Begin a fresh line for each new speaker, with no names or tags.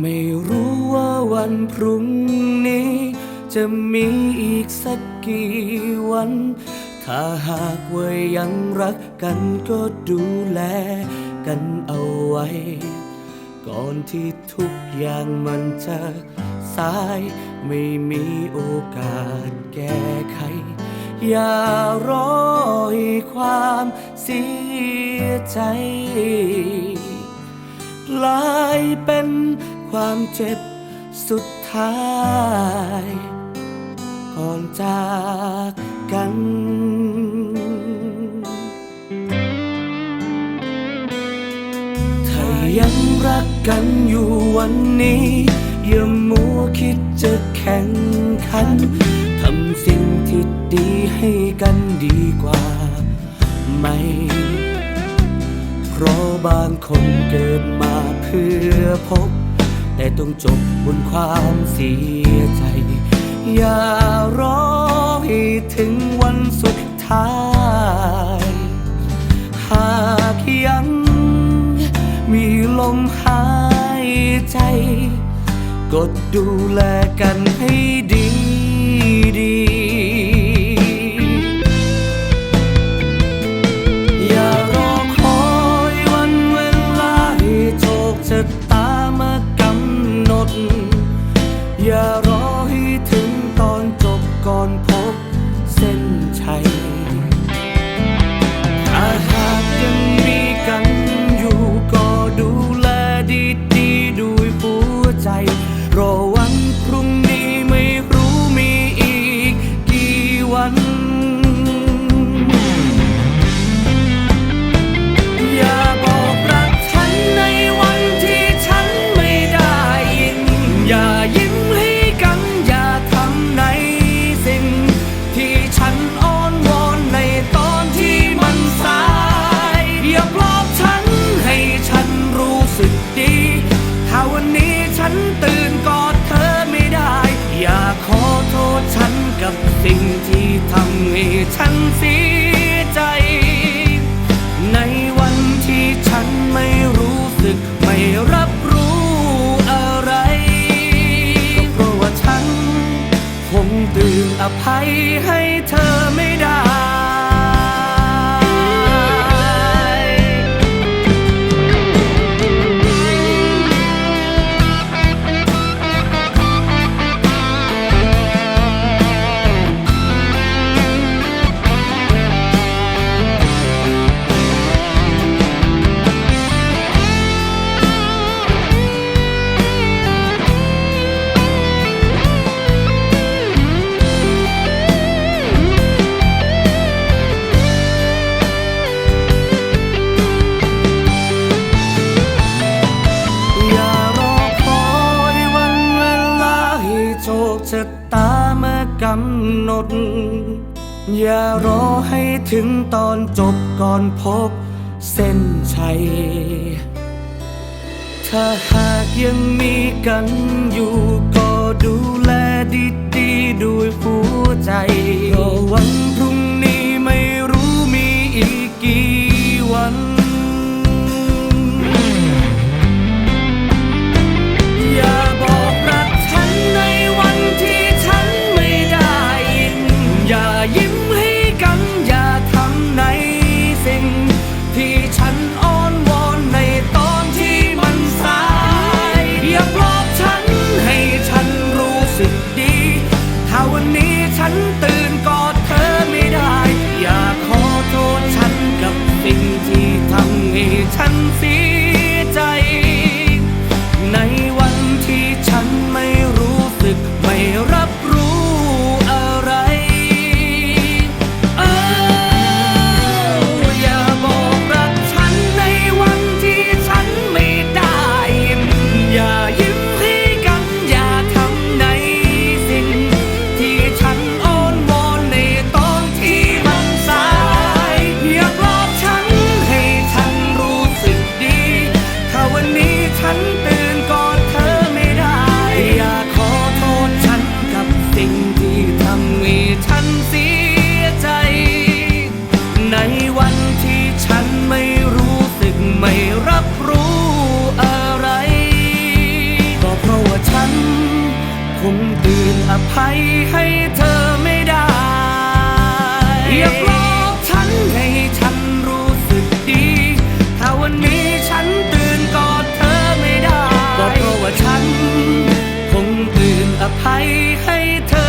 ไม่รู้ว่าวันพรุ่งนี้ จะมีอีกสักกี่วัน ถ้าหากว่ายังรักกันก็ดูแลกันเอาไว้ ก่อนที่ทุกอย่างมันจะสายไม่มีโอกาสแก้ไข อย่ารอให้ความเสียใจกลายเป็น ความเจ็บสุดท้าย ก่อนจากกันถ้ายังรักกันอยู่วันนี้อย่ามัวคิดจะแข่งขันทำสิ่งที่ดีให้กันดีกว่าไหม เพราะบางคนเกิดมาเพื่อพบ แต่ต้องจบบนความเสียใจ อย่ารอให้ถึงวันสุดท้าย หากยังมีลมหายใจกดดูแลกันให้ดี ฉันเสียใจ ในวันที่ฉันไม่รู้สึกไม่รับรู้อะไร ก็เพราะว่าฉัน คงตื่นอภัยให้เธอไม่ได้ ตามากำหนด อย่ารอให้ถึงตอนจบก่อนพบเส้นชัย ถ้าหากยังมีกันอยู่ก็ดูแลดีๆด้วยหัวใจก็วันพรุ่ง อภัยให้เธอไม่ได้อย่าปลอบฉันให้ฉันรู้สึกดี ถ้าวันนี้ฉันตื่นกอดเธอไม่ได้ ก็เพราะว่าฉัน คงตื่นอภัยให้เธอ